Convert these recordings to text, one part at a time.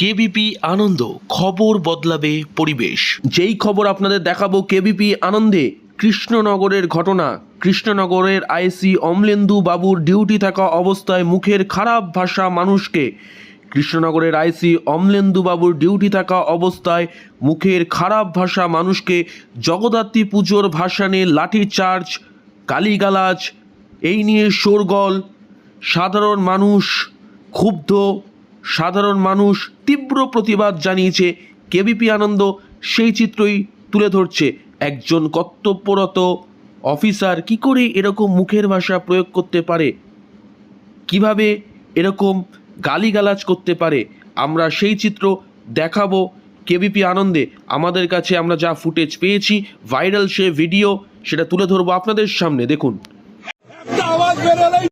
KBP আনন্দ খবর বদলাবে পরিবেশ। যেই খবর আপনাদের দেখাবো কেবিপি আনন্দে, কৃষ্ণনগরের ঘটনা। কৃষ্ণনগরের আইসি অমলেন্দু বাবুর ডিউটি থাকা অবস্থায় মুখের খারাপ ভাষা মানুষকে। কৃষ্ণনগরের আইসি অমলেন্দু বাবুর ডিউটি থাকা অবস্থায় মুখের খারাপ ভাষা মানুষকে জগদ্ধাত্রী পুজোর ভাসানে লাঠিচার্জ, গালিগালাজ, এই নিয়ে শোরগোল। সাধারণ মানুষ ক্ষুব্ধ সাধারণ মানুষ তীব্র প্রতিবাদ জানিয়েছে কেবিপি আনন্দ। সেই চিত্রই তুলে ধরছে একজন কর্তব্যরত অফিসার। কি করে এরকম মুখের ভাষা প্রয়োগ করতে পারে? কীভাবে এরকম গালিগালাজ করতে পারে? আমরা সেই চিত্র দেখাবো কেবিপি আনন্দে। আমাদের কাছে আমরা যা ফুটেজ পেয়েছি, ভাইরাল সে ভিডিও, সেটা তুলে ধরবো আপনাদের সামনে। দেখুন একটা আওয়াজ বেরোলেই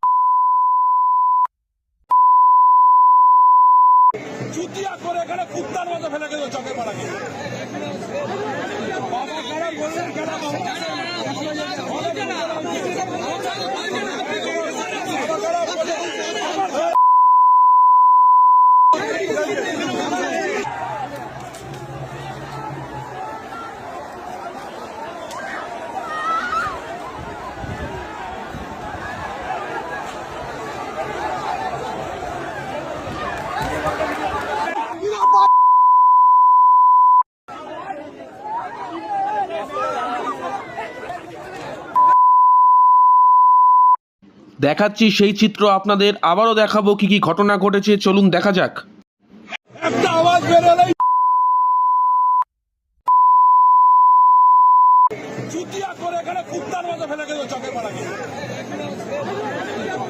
চুতিয়া করে এখানে কুত্তার মতো ফেলে গেল চোখে পড়া বাবা বললেন? দেখাচ্ছি সেই চিত্র, আপনাদের আবারও দেখাবো কি কি ঘটনা ঘটেছে। চলুন দেখা যাক। করে এখানে কুত্তার মতো ফেলে গেল, চোখে মারা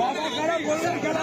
বাবা কারা বললেন কেন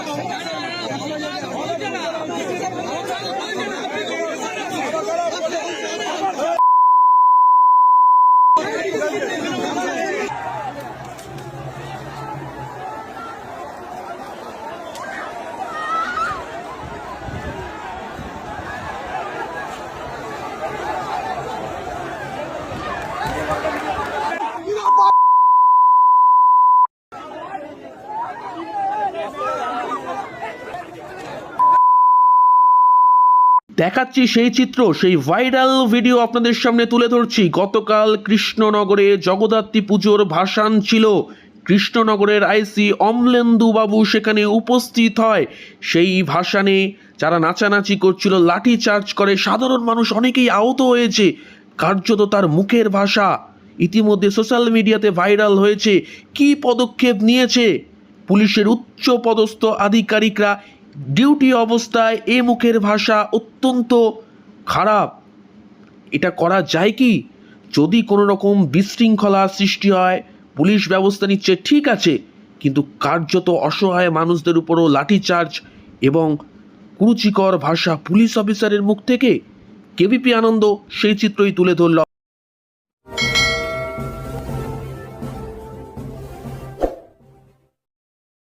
দেখাচ্ছি সেই চিত্র, সেই ভাইরাল ভিডিও আপনাদের সামনে তুলে ধরছি। গতকাল কৃষ্ণনগরে জগদ্ধাত্রী পুজোর ভাসান ছিল। কৃষ্ণনগরের আইসি অমলেন্দু বাবু সেখানে উপস্থিত হয়। সেই ভাসানে যারা নাচানাচি করছিল, লাঠি চার্জ করে, সাধারণ মানুষ অনেকেই আহত হয়েছে। কার্যত তার মুখের ভাষা ইতিমধ্যে সোশ্যাল মিডিয়াতে ভাইরাল হয়েছে। কি পদক্ষেপ নিয়েছে? পুলিশের উচ্চ পদস্থ আধিকারিকরা ডিউটি অবস্থায় এ মুখের ভাষা অত্যন্ত খারাপ। এটা করা যায় কি? যদি কোনো রকম বিশৃঙ্খলা সৃষ্টি হয়, পুলিশ ব্যবস্থা নিচ্ছে, ঠিক আছে, কিন্তু কার্যত অসহায় মানুষদের উপরও লাঠিচার্জ এবং কুরুচিকর ভাষা পুলিশ অফিসারের মুখ থেকে। কেবিপি আনন্দ, সেই চিত্রই তুলে ধরল